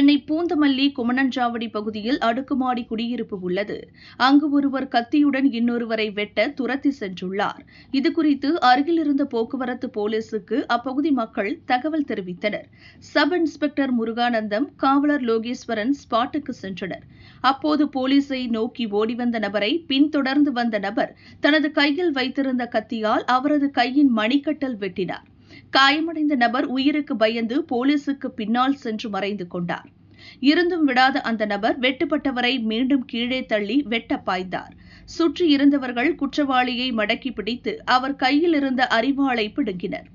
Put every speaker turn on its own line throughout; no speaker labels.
சென்னை பூந்தமல்லி குமணஞ்சாவடி பகுதியில் அடுக்குமாடி குடியிருப்பு உள்ளது. அங்கு ஒருவர் கத்தியுடன் இன்னொருவரை வெட்ட துரத்தி சென்றுள்ளார். இதுகுறித்து அருகிலிருந்த போக்குவரத்து போலீசுக்கு அப்பகுதி மக்கள் தகவல் தெரிவித்தனர். சப் இன்ஸ்பெக்டர் முருகானந்தம் காவலர் லோகேஸ்வரன் ஸ்பாட்டுக்கு சென்றனர். அப்போது போலீசை நோக்கி ஓடிவந்த நபரை பின்தொடர்ந்து வந்த நபர் தனது கையில் வைத்திருந்த கத்தியால் அவரது கையின் மணிக்கட்டல் வெட்டினார். காயமடைந்த நபர் உயிருக்கு பயந்து போலீசுக்கு பின்னால் சென்று மறைந்து கொண்டார். இருந்தும் விடாத அந்த நபர் வெட்டுப்பட்டவரை மீண்டும் கீழே தள்ளி வெட்ட பாய்ந்தார் சுற்றி இருந்தவர்கள் குற்றவாளியை மடக்கி பிடித்து அவர் கையில் இருந்த அரிவாளை பிடுங்கினர்.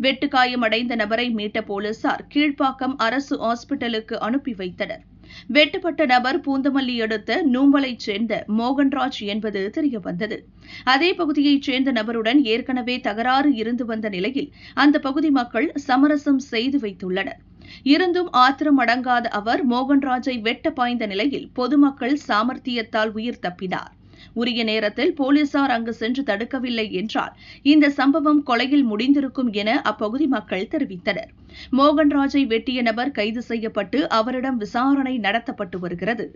வெட்டுக்காயமடைந்த நபரை மீட்ட போலீசார் கீழ்ப்பாக்கம் அரசு ஹாஸ்பிட்டலுக்கு அனுப்பி வைத்தனர். வெட்டுப்பட்ட நபர் பூந்தமல்லி அடுத்த நூம்பலைச் சேர்ந்த மோகன்ராஜ் என்பது தெரியவந்தது. அதே பகுதியைச் சேர்ந்த நபருடன் ஏற்கனவே தகராறு இருந்து வந்த நிலையில் அந்த பகுதி மக்கள் சமரசம் செய்து வைத்துள்ளனர். இருந்தும் ஆத்திரம் அடங்காத அவர் மோகன்ராஜை வெட்ட பாய்ந்த நிலையில் பொதுமக்கள் சாமர்த்தியத்தால் உயிர் தப்பினார். உரிய நேரத்தில் போலீசார் அங்கு சென்று தடுக்கவில்லை என்றால் இந்த சம்பவம் கொலையில் முடிந்திருக்கும் என அப்பகுதி மக்கள் தெரிவித்தனர். மோகன்ராஜை வெட்டிய நபர் கைது செய்யப்பட்டு அவரிடம் விசாரணை நடத்தப்பட்டு வருகிறது.